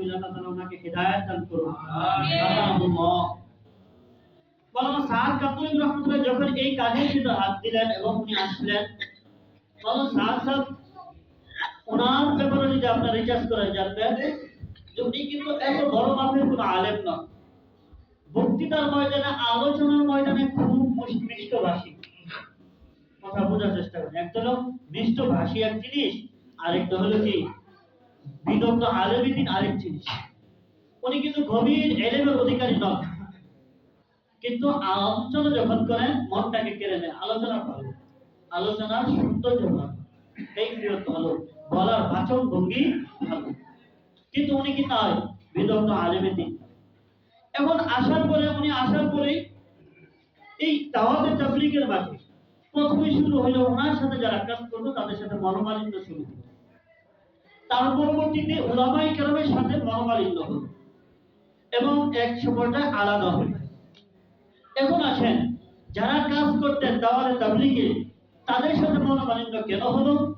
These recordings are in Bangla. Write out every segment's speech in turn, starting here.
করি আল্লাহ তাআলা ওনাকে হেদায়েত দান করুন। আমিন। আল্লাহুম্মা। সাদ কাপুরি রহমাতুল্লাহ যখন এই কাজের ভিতরে হাত দিলেন এবং উনি আসলেন মাওলানা সাদ সাহেব ওনার ব্যাপারে যদি আপনার রিচার্জ করেন জানবেন যে উনি কিন্তু এত বড় মাপের কোনো আলেম নন বক্তৃতার ময়দানে আলোচনার ময়দানে খুব মিষ্টভাষী। কথা বোঝার চেষ্টা করেন। একটা হলো মিষ্টভাষী এক জিনিস আরেকটা হলো কি বিদগ্ধ আলেমী দিন আরেক জিনিস। উনি কিন্তু গভীর এলেমের অধিকারী নন। কিন্তু আলোচনা যখন করেন, মনটাকে কেড়ে নেয়। আলোচনা ভালো আলোচনার সৌন্দর্য ভালো এই প্রিয়ত ভালো বলার বাচন ভঙ্গি ভালো। কিন্তু উনি কি বিদগ্ধ দিন। এখন আসার পরে, উনি আসার এই মাঝে প্রথমে শুরু হলো ওনার সাথে যারা কাজ করতো, তাদের সাথে মনোমালিন্য শুরু হলো। তার পরবর্তীতে ওলামাই কেরামের সাথে মনোমালিন্য হলো। এবং এক সময়টা আলাদা হলো। এখন আসেন, যারা কাজ করতেন দাওয়াতে তাবলিগে, তাদের সাথে মনোমালিন্য কেন হলো?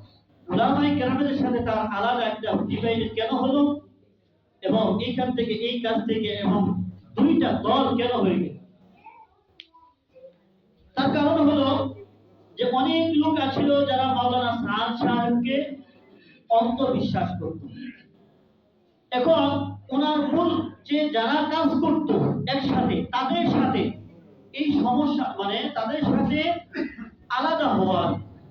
ওলামাই কেরামের সাথে তার আলাদা একটা ডিভাইড কেন হলো? এবং এইখান থেকে, এই কাজ থেকে এবং দুইটা দল কেন হয়ে গেল? তার কারণ হলো যে অনেক লোক আছিল যারা মাওলানা সাদ সাহেবকে অন্ধবিশ্বাস করত। এখন ওনার মূল যে যারা কাজ করত একসাথে, তাদের সাথে এই সমস্যা মানে তাদের সাথে আলাদা হওয়ার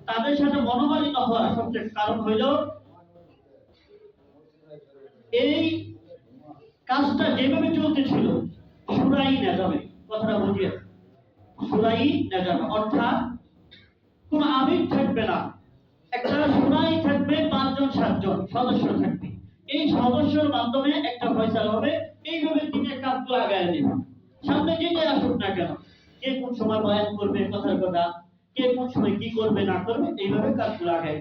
তাদের সাথে মনোমালিন্য হওয়ার সবচেয়ে কারণ হইল এই কাজটা যেভাবে চলতেছিল, সুরাই নেজামে, কথাটা বুঝিয়ে সুরাই নেজামে, অর্থাৎ কোন আমির থাকবে না একটা সুরাই থাকবে পাঁচজন, সাতজন, সদস্য থাকবে। এই সদস্যের মাধ্যমে একটা ফয়সালা হবে। এইভাবে দিনের কাজগুলো আগায় নেবে সামনে যে যে আসুক না কেন, কে কোন সময় বয়ান করবে, কথার কথা, কে কোন সময় কি করবে, না করবে, এইভাবে কাজগুলো আগায়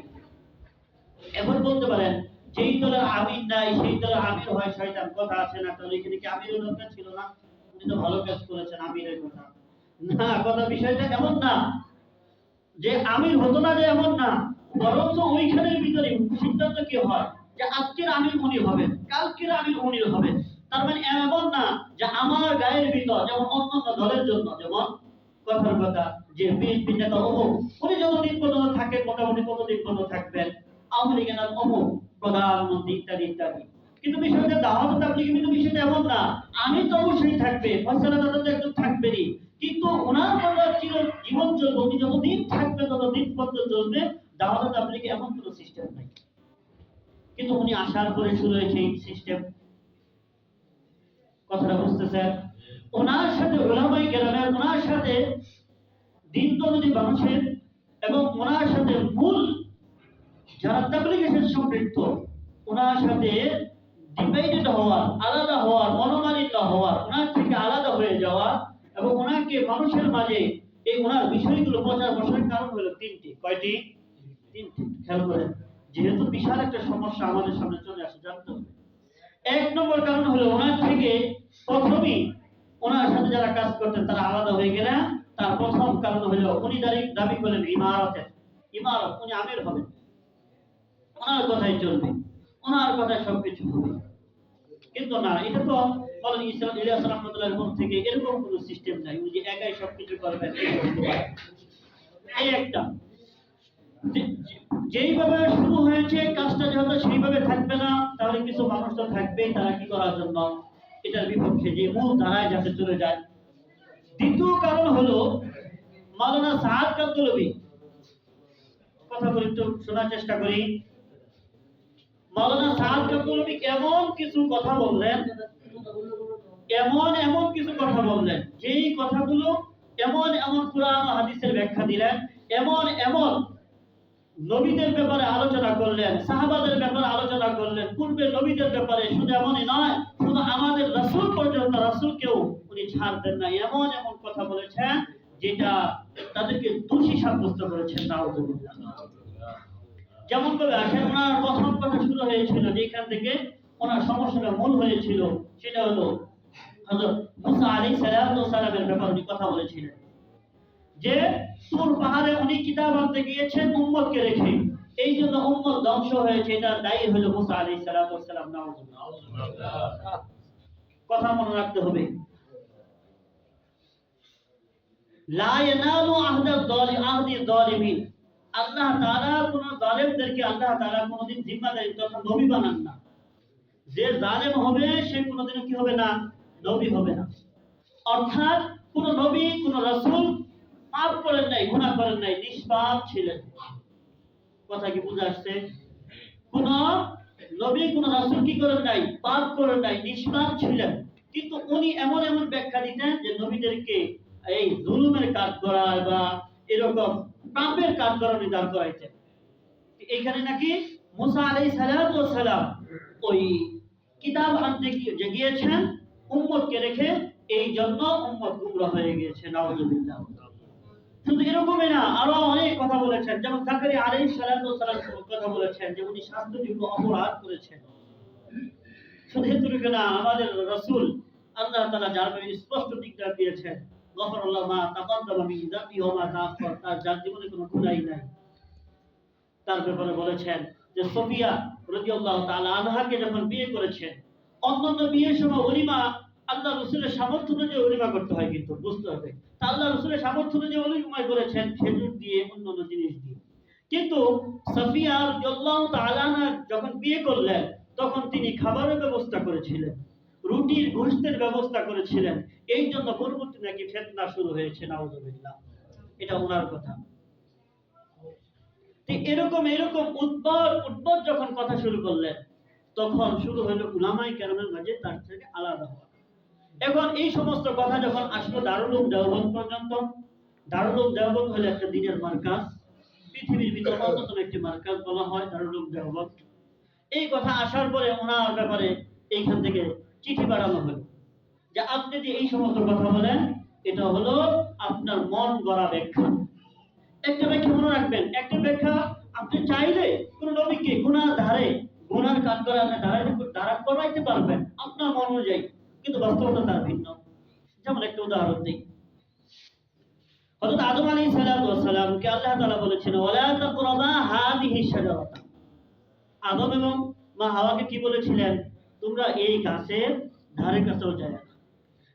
এখন বলতে পারেন, যেই দলের আমির নাই, সেই দলের আমির হয়, শয়তান, কথা আছে না তাহলে এখানে কি আমিরের দরকার ছিল না? উনি তো ভালো কাজ করেছেন, আমিরের কথা। না, কথা বিষয়টা এমন না, যে আমির হতো না যে এমন না। বরঞ্চ ওইখানের ভিতরে সিদ্ধান্ত কি হয়? যে আজকের আমির উনি হবে, কালকের আমির উনি হবে। তার মানে এমন না যে আমার গায়ের ভিতর, যেমন অন্যান্য দলের জন্য, যেমন কথার কথা, যে বিএনপি নেতা অমুক, উনি যতদিন পর্যন্ত থাকে, মোটামুটি ততদিন পর্যন্ত থাকবেন। আওয়ামী লীগের নাম অমুক, প্রধানমন্ত্রী ইত্যাদি ইত্যাদি। কিন্তু বিষয়টা দাওয়াত তাবলিগে কিন্তু বিষয়টা এমন না। আমি তো অবশ্যই থাকবে, ফয়সালা দাদা তো একজন থাকবেনই। কিন্তু ওনার জীবন চলবে উনি যতদিন থাকবে ততদিন পর্যন্ত চলবে। কিন্তু উনি আসার পরে শুরু হয়েছে এই সিস্টেম কথাটা বুঝতেছেন ওনার সাথে ওলামাই গ্রামের ওনার সাথে দিন দরদি মানুষের এবং ওনার সাথে মূল যারা ওনার সাথে ডিভাইডেড হওয়ার আলাদা হওয়ার মনোমালিন্য হওয়ার ওনার থেকে আলাদা হয়ে যাওয়া এবং ওনাকে মানুষের মাঝে এই ওনার বিষয়গুলো প্রচার প্রসারের কারণ হলো তিনটি। কয়টি? তিনটি। খেয়াল করেন। যেহেতু বিশাল একটা সমস্যা আমাদের সামনে চলে আসে, জানতে হবে। এক নম্বর কারণ হলো ওনার থেকে প্রথমেই ওনার সাথে যারা কাজ করতেন, তারা আলাদা হয়ে গেলেন। তার প্রথম কারণ হলো উনি দাবি করলেন ইমারতের। ইমারত, উনি আমির হবেন। ওনার কথাই চলবে। ওনার কথায় সবকিছু হবে। কিন্তু না, এটা তো বলেন ইসলাম, ইলিয়াস রহমতুল্লাহর মুখ থেকে এরকম কোনো সিস্টেম নাই। উনি যে একাই সবকিছু করবেন এই একটা। যেইভাবে শুরু হয়েছে, কাজটা যেহেতু সেইভাবে থাকবে না, তাহলে কিছু মানুষ তো থাকবেই, তারা কি করার জন্য? এটার বিপক্ষে যে মূল ধারায় যাতে চলে যায়। দ্বিতীয় কারণ হলো, মাওলানা সাহাদ কান্দলবি কথা বলি একটু, শোনার চেষ্টা করি। মাওলানা সাহাদ কান্দলবি এমন কিছু কথা বললেন? এমন এমন কিছু কথা বললেন? যেই কথাগুলো এমন এমন কোরআন হাদিসের ব্যাখ্যা দিলেন, এমন এমন নবীদের ব্যাপারে আলোচনা করলেন, সাহাবাদের ব্যাপারে আলোচনা করলেন। পূর্বের নবীদের ব্যাপারে শুধু এমনই নয়, শুধু আমাদের রাসূল পর্যন্ত রাসূলকেও উনি ছাড় দেন না এমন এমন কথা বলেছেন যেটা তাদেরকে দোষী সাব্যস্ত করেছেন, নাউজুবিল্লাহ। যেমন করে আসেন, ওনার প্রথম কথা শুরু হয়েছিল যেখান থেকে ওনার সমস্যাটা মূল হয়েছিল, সেটা হলো মুসা আলাইহিস সালামের ব্যাপারে উনি কথা বলেছিলেন। যে তুর পাহাড়ে উনি কিতাব আনতে গিয়েছেন, উম্মতকে রেখে। এই জন্য উম্মত ধ্বংস হয়েছে এটা দায়ী হলো মুসা আলাইহিস সালাতু ওয়াস সালাম কথা মনে রাখতে হবে। আল্লাহ তাআলা কোন জালেমদেরকে, আল্লাহ কোনদিন জিম্মাদারি নবী বানান না। যে জালেম হবে, সে কোনদিনও কি হবে না? নবী হবে না। অর্থাৎ কোন নবী, কোন রাসূল পাপ করেন নাই, গুনাহ করেন নাই, নিষ্পাপ ছিলেন। কথা কি বুঝা আসছে? কোন নবী, কোন রাসূল কি করেন নাই, পাপ করেন নাই, নিষ্পাপ ছিলেন। কিন্তু উনি এমন এমন ব্যাখ্যা দিতেন যে নবীদেরকে এই জুলুমের কাজ করা বা এরকম পাপের কাজ করা নিদান করাইতেন। এইখানে নাকি মুসা আলাইহিস সালাতু ওয়াস সালাম ওই কিতাব আনতে গিয়ে গিয়েছেন, উম্মতকে রেখে এই জন্য উম্মত গুমরা হয়ে গিয়েছে, নাউজুবিল্লাহ। শুধু এরকমই না, আরও অনেক কথা বলেছেন। যেমন জাকারি সালাতু সালাম কথা বলেছেন যে উনি শাস্তিযোগ্য অপরাধ করেছেন। শুধু না, আমাদের রাসূল আল্লাহ তাআলা যার স্পষ্ট দিকটা দিয়েছেন যাবি ওয়া মা তার যার জীবনে কোনো নাই। তার ব্যাপারে বলেছেন যে সফিয়া রাদিয়াল্লাহু তাআলা আনহাকে যখন বিয়ে করেছেন, অন্যান্য বিয়ের সময় ওলিমা আল্লাহ রসুলের সামর্থ্য অনুযায়ী ওলিমা করতে হয় কিন্তু, বুঝতে হবে। তা আল্লাহ রসুলের সামর্থ্য অনুযায়ী ওলিমা করেছেন খেজুর দিয়ে, অন্যান্য জিনিস দিয়ে। কিন্তু সফিয়া রাদিয়াল্লাহু তাআলা যখন বিয়ে করলেন, তখন তিনি খাবারের ব্যবস্থা করেছিলেন, রুটির গোশতের ব্যবস্থা করেছিলেন। এই জন্য পরবর্তী নাকি ফেতনা শুরু হয়েছে, নাউজুবিল্লাহ। এটা ওনার কথা। এরকম এরকম উদ্ভট উদ্ভট যখন কথা শুরু করলেন, তখন শুরু হলো উলামাই কেরামের মাঝে তার থেকে আলাদা হওয়া। এখন এই সমস্ত কথা যখন আসলো দারুল দেওবন পর্যন্ত দারুল দেওবন হলো একটা দিনের মার্কাজ। পৃথিবীর ভিতর অন্যতম একটি মার্কাজ বলা হয় দারুল উলুম দেওবন্দ। এই কথা আসার পরে ওনার ব্যাপারে এইখান থেকে চিঠি পাঠানো হলো। যে আপনি যে এই সমস্ত কথা বলেন, এটা হলো আপনার মন গড়া ব্যাখ্যা। একটা ব্যাখ্যা মনে রাখবেন, একটা ব্যাখ্যা আপনি চাইলে কোন নবীকে গুণার ধারে গুণার কাজ করে আপনি ধারাই ধারা করাইতে পারবেন, আপনার মন অনুযায়ী। কিন্তু বাস্তবতা তার ভিন্ন যেমন একটা উদাহরণ দিই। আদম সালামকে আল্লাহ বলেছেন আদম এবং মা হাওয়াকে কি বলেছিলেন? তোমরা এই গাছের ধারে কাছেও যায়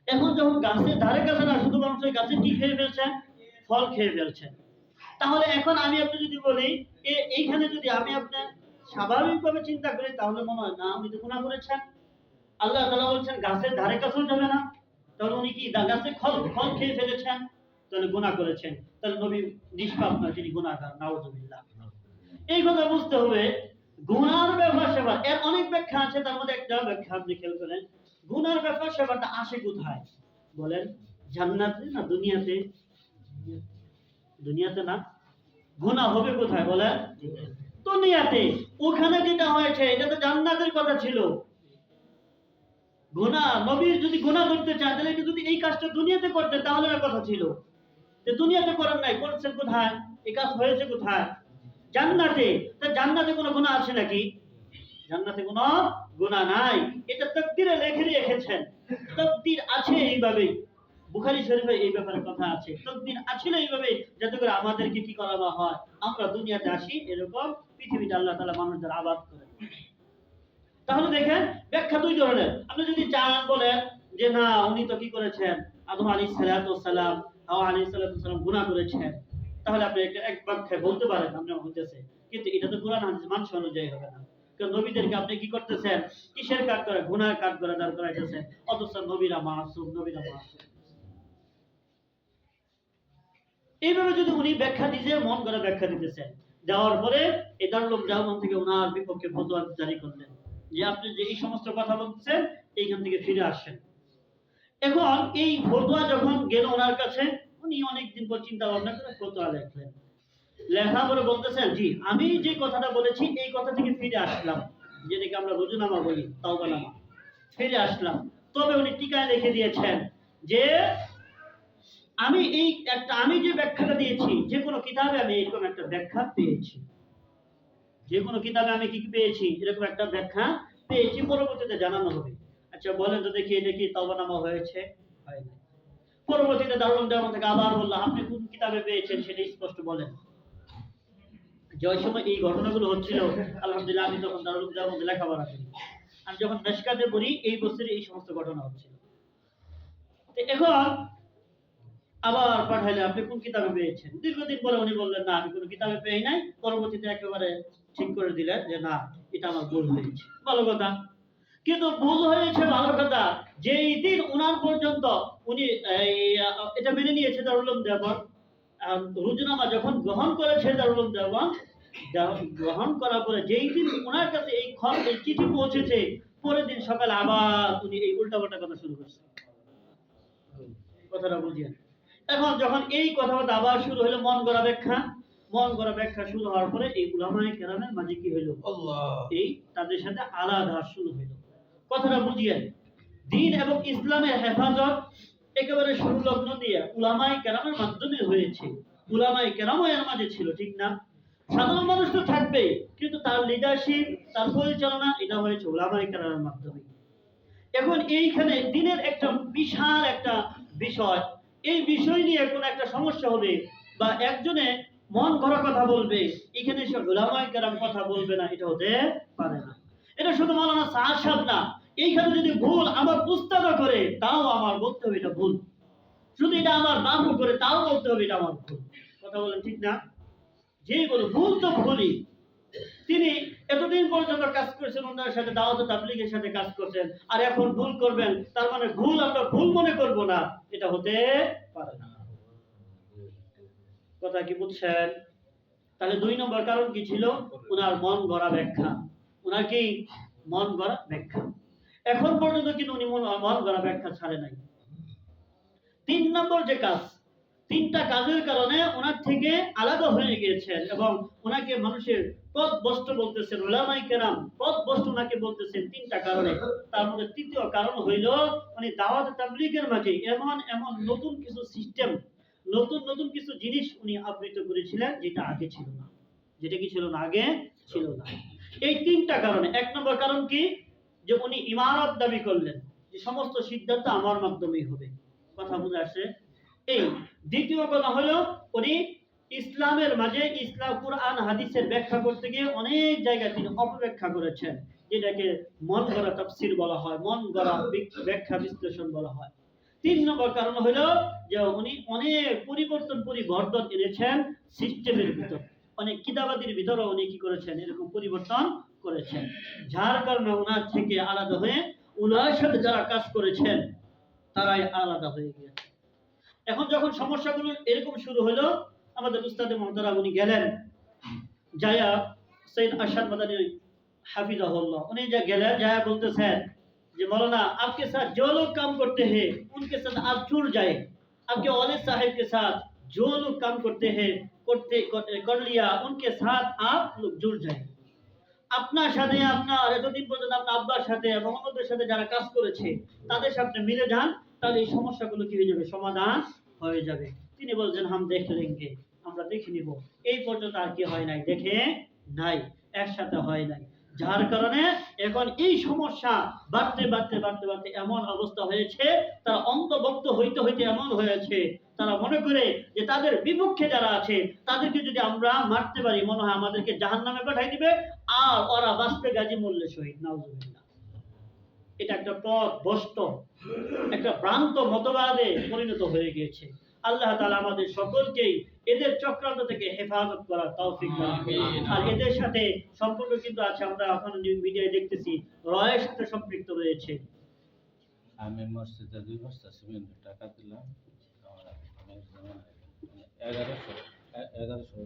এখন যখন গাছের ধারে কাছে না শুধু মানুষ ওই গাছে কি খেয়ে ফেলছেন ফল খেয়ে ফেলছেন তাহলে এখন আমি আপনি যদি বলি এইখানে যদি আমি আপনার স্বাভাবিকভাবে চিন্তা করি, তাহলে মনে হয়, না, আপনি তো গুণা করেছেন। আল্লাহ তালা বলছেন, গাছের ধারে কাছেও যাবে না। তাহলে উনি কি গাছে খল ফল খেয়ে ফেলেছেন? তাহলে গুণা করেছেন। তাহলে নবী নিষ্পাপ না, তিনি গুণাগার নাউজুবিল্লাহ। এই কথা বুঝতে হবে গুনার ব্যাপার সেবার এর অনেক ব্যাখ্যা আছে, তার মধ্যে একটা ব্যাখ্যা আপনি খেয়াল করেন। গুনার ব্যাপার সেবারটা আসে কোথায়? বলেন, জান্নাতে না দুনিয়াতে? দুনিয়াতে না? গুনাহ হবে কোথায়? বলেন দুনিয়াতে। ওখানে যেটা হয়েছে, এটা তো জান্নাতের কথা ছিল। গুনাহ নবীর যদি গুনাহ করতে চান তাহলে যদি এই কাজটা দুনিয়াতে করতে, তাহলে না কথা ছিল যে দুনিয়াতে করেন নাই করছেন কোথায়? এই কাজ হয়েছে কোথায়? জান্নাতে। তা জান্নাতে কোনো গুনাহ আছে নাকি? জান্নাতে কোনো গুনাহ নাই। এটা তাকদীরে লিখে রেখেছেন। তাকদীর আছে এইভাবেই। বুখারী শরীফে এই ব্যাপারে কথা আছে। তাকদীর না এইভাবে যাতে করে আমাদেরকে কি করা হয়? আমরা দুনিয়াতে আসি, এরকম পৃথিবীতে আল্লাহ তাআলা মানুষদের আবাদ করে তাহলে দেখেন ব্যাখ্যা দুই ধরনের। আপনি যদি চান বলেন যে, না, উনি তো কি করেছেন? আদম আলী সালাম, হাওয়া আলী সালাম গুনাহ করেছেন। তাহলে আপনি একটা এক ব্যাখ্যায় বলতে পারেন আপনার হইতেছে। কিন্তু এটা তো কোরআন হাদিস মানুষ অনুযায়ী হবে না। কারণ নবীদেরকে আপনি কি করতেছেন? কিসের কাজ করে? গুনার কাজ করে দাঁড় করাইতেছেন। অথচ নবীরা মাসুম নবীরা মাসুম। এইভাবে যদি উনি ব্যাখ্যা নিজে মন করে ব্যাখ্যা দিতেছেন। যাওয়ার পরে এই দারুল জাহান থেকে ওনার বিপক্ষে ফতোয়া জারি করলেন। যে আপনি যে এই সমস্ত কথা বলছেন এইখান থেকে ফিরে আসেন। এখন এই ফতোয়া যখন গেল ওনার কাছে, উনি অনেকদিন পর চিন্তা ভাবনা করে ফতোয়া লেখলেন। লেখা পরে বলতেছেন, জি, আমি যে কথাটা বলেছি, এই কথা থেকে ফিরে আসলাম। যেটাকে আমরা রুজুনামা বলি, তাওবানামা। ফিরে আসলাম। তবে উনি টিকায় লিখে দিয়েছেন যে, আমি এই একটা, আমি যে ব্যাখ্যাটা দিয়েছি, যে কোনো কিতাবে আমি এরকম একটা ব্যাখ্যা পেয়েছি। যে কোনো কিতাবে আমি কি পেয়েছি? এরকম একটা ব্যাখ্যা পেয়েছি, পরবর্তীতে জানানো হবে। আচ্ছা বলেন তো দেখি এটা কি তওবানামা হয়েছে? হয় পরবর্তীতে দারুল দেওয়ান থেকে আবার বললাম আপনি কোন কিতাবে পেয়েছেন সেটা স্পষ্ট বলেন। যে সময় এই ঘটনাগুলো হচ্ছিল, আলহামদুলিল্লাহ আমি তখন দারুল উদ্দার মধ্যে লেখাপড়া করি। আমি যখন মেশকাতে পড়ি, এই বছরে এই সমস্ত ঘটনা হচ্ছিল। এখন আবার পাঠাইলে আপনি কোন কিতাবে পেয়েছেন? দীর্ঘদিন পরে উনি বললেন, না, আমি কোনো কিতাবে পেয়ে নাই। পরবর্তীতে একেবারে ঠিক করে দিলেন যে না এটা আমার ভুল হয়েছে। ভালো কথা। কিন্তু ভুল হয়েছে ভালো কথা যেই দিন উনার পর্যন্ত উনি এটা মেনে নিয়েছে দারুল উলুম দেওবন্দ। আহ, রুজনামা যখন গ্রহণ করেছে দারুল উলুম দেওবন্দ যা- গ্রহণ করার পরে যেই দিন ওনার কাছে এই খত এই চিঠি পৌঁছেছে পরের দিন সকালে আবার উনি এই উল্টা উল্টাপাল্টা কথা শুরু করছে। কথাটা বুঝিয়ে। এখন যখন এই কথাবার্তা আবার শুরু হলো মন গড়া ব্যাখ্যা মন গড়া ব্যাখ্যা শুরু হওয়ার পরে এই উলামায়ে কেরামের মাঝে কি হইল? এই তাদের সাথে আলাদা শুরু হইল। কথাটা বুঝিয়ে দিন এবং ইসলামের হেফাজত একেবারে সংলগ্ন দিয়ে উলামাই কেরামের মাধ্যমে হয়েছে। উলামাই কেরামও এর মাঝে ছিল ঠিক না? সাধারণ মানুষ তো থাকবে কিন্তু তার লিডারশিপ তার পরিচালনা এটা হয়েছে উলামাই কেরামের মাধ্যমে। এখন এইখানে দিনের একটা বিশাল একটা বিষয়। এই বিষয় নিয়ে কোন একটা সমস্যা হবে বা একজনে মন ভরা কথা বলবে, এখানে সে গোলামাই কেরাম কথা বলবে না, এটা হতে পারে না। এটা শুধু মালানা সাহার সাহেব না, এইখানে যদি ভুল আমার উস্তাদও করে, তাও আমার বলতে হবে এটা ভুল। শুধু এটা আমার বাবু করে, তাও বলতে হবে এটা আমার ভুল। কথা বলেন ঠিক না? যে বলো ভুল তো ভুলই। তিনি এতদিন পর্যন্ত কাজ করেছেন, ওনার সাথে দাওয়াত তাবলিগের সাথে কাজ করছেন, আর এখন ভুল করবেন, তার মানে ভুল আমরা ভুল মনে করব না, এটা হতে পারে না। কথা কি বুঝছেন? তাহলে দুই নম্বর কারণ কি ছিল? ওনার মন গড়া ব্যাখ্যা। ওনার কি? মন গড়া ব্যাখ্যা। এখন পর্যন্ত কিন্তু উনি মন গড়া ব্যাখ্যা ছাড়ে নাই। তিন নম্বর যে কাজ, তিনটা কাজের কারণে ওনার থেকে আলাদা হয়ে গিয়েছেন এবং ওনাকে মানুষের পথ বস্ত্র বলতেছেন ওলামাই কেরাম পথ বস্ত্র ওনাকে বলতেছেন তিনটা কারণে। তার মধ্যে তৃতীয় কারণ হইল, উনি দাওয়াত তাবলিগের মাঝে এমন এমন নতুন কিছু সিস্টেম নতুন নতুন কিছু জিনিস উনি আবৃত করেছিলেন যেটা আগে ছিল না। যেটা কি ছিল না? আগে ছিল না। এই তিনটা কারণে। এক নম্বর কারণ কি? যে উনি ইমারত দাবি করলেন যে সমস্ত সিদ্ধান্ত আমার মাধ্যমেই হবে। কথা বুঝে আসে এই দ্বিতীয় কথা হলো উনি ইসলামের মাঝে ইসলাম, কোরআন, হাদিসের ব্যাখ্যা করতে গিয়ে অনেক জায়গায় তিনি অপব্যাখ্যা করেছেন। যেটাকে মন গড়া তাফসির বলা হয়, মন গড়া ব্যাখ্যা বিশ্লেষণ বলা হয়। তিন নম্বর কারণ হলো যে উনি অনেক পরিবর্তন পরিবর্তন এনেছেন সিস্টেমের ভিতর। অনেক কিতাবাদির ভিতরে উনি কি করেছেন? এরকম পরিবর্তন করেছেন। যার কারণে ওনার থেকে আলাদা হয়ে ওনার সাথে যারা কাজ করেছেন, তারাই আলাদা হয়ে গিয়েছে এখন যখন সমস্যাগুলো এরকম শুরু হলো, আমাদের উস্তাদে মহতারা উনি গেলেন। যায়া সৈয়দ আশাদ মাদানী হাফিজাহুল্লাহ, উনি যা গেলেন যায়া বলতেছেন যে मौलाना आपके साथ जो लोग काम करते हैं उनके साथ आप जुड़ जाए आपके वालिद साहब के साथ जो लोग काम करते हैं करते कर, कर लिया उनके साथ आप लोग जुड़ जाए আপনার সাথে আপনার এতদিন পর্যন্ত আপনার আব্বার সাথে এবং অন্যদের সাথে যারা কাজ করেছে তাদের সাথে মিলে যান তাহলে এই সমস্যাগুলো কি হয়ে যাবে সমাধান হয়ে যাবে তিনি বলছেন হাম দেখে লেঙ্গে আমরা দেখে নিব এই পর্যন্ত আর কি হয় নাই দেখে নাই একসাথে হয় নাই যার কারণে এখন এই সমস্যা বাড়তে বাড়তে বাড়তে বাড়তে এমন অবস্থা হয়েছে, তারা অন্তর্ভুক্ত হইতে হইতে এমন হয়েছে, তারা মনে করে যে তাদের বিপক্ষে যারা আছে, তাদেরকে যদি আমরা মারতে পারি, মনে হয় আমাদেরকে জাহান নামে পাঠাই দিবে, আর ওরা বাঁচতে গাজী মূল্যে শহীদ নাউজুবিল্লাহ। এটা একটা পথ বস্ত একটা ভ্রান্ত মতবাদে পরিণত হয়ে গিয়েছে। আল্লাহ তাআলা আমাদের সকলকেই এদের চক্রান্ত থেকে হেফাজত করার তৌফিক দান করুন। আর এদের সাথে সম্পর্ক কিন্তু আছে আমরা এখন মিডিয়ায় দেখতেছি রয়ের সাথে সম্পৃক্ত রয়েছে। আমি মসজিদে দুই বস্তা সিমেন্টের টাকা দিলাম। জন্য এগারোশো এগারোশো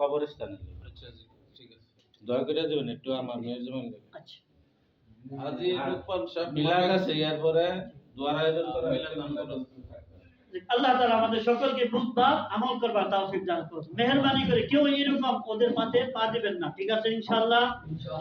কবরস্থানে। আচ্ছা আছে। দয়া করে দেবেন একটু আমার মেয়ের জন্য আচ্ছা। লোকমান সাহেব মিলাদ আছে আয়োজন করা মিলাদ নাম করো। আল্লাহ তাআলা আমাদের সকলকে বুঝবার আমল করবার তৌফিক দান করুন মেহেরবানি করে কেউ এরকম ওদের পাতে পা দিবেন না। ঠিক আছে ইনশাআল্লাহ।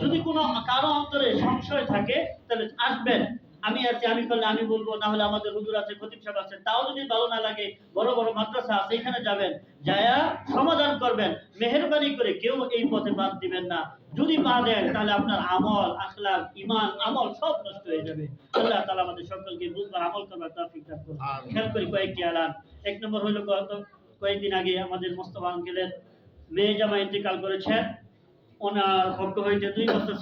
যদি কোনো কারও অন্তরে সংশয় থাকে তাহলে আসবেন। আমি আছি আমি করলে আমি বলব না হলে আমাদের হুজুর আছে খতিব সাহেব আছে। তাও যদি ভালো না লাগে বড় বড় মাদ্রাসা আছে এখানে যাবেন যায়া সমাধান করবেন মেহরবানি করে কেউ এই পথে বাদ দিবেন না। যদি পা দেন তাহলে আপনার আমল আখলাক ইমান আমল সব নষ্ট হয়ে যাবে। আল্লাহ তাআলা আমাদের সকলকে বুঝবার আমল করবার তৌফিক দান করুন। খেয়াল করি কয়েকটি আলান এক নম্বর হইল গত কয়েকদিন আগে আমাদের মোস্তফা আঙ্কেলের মেয়ে জামা ইন্তেকাল করেছেন। ওনার পক্ষ হইতে দুই বছর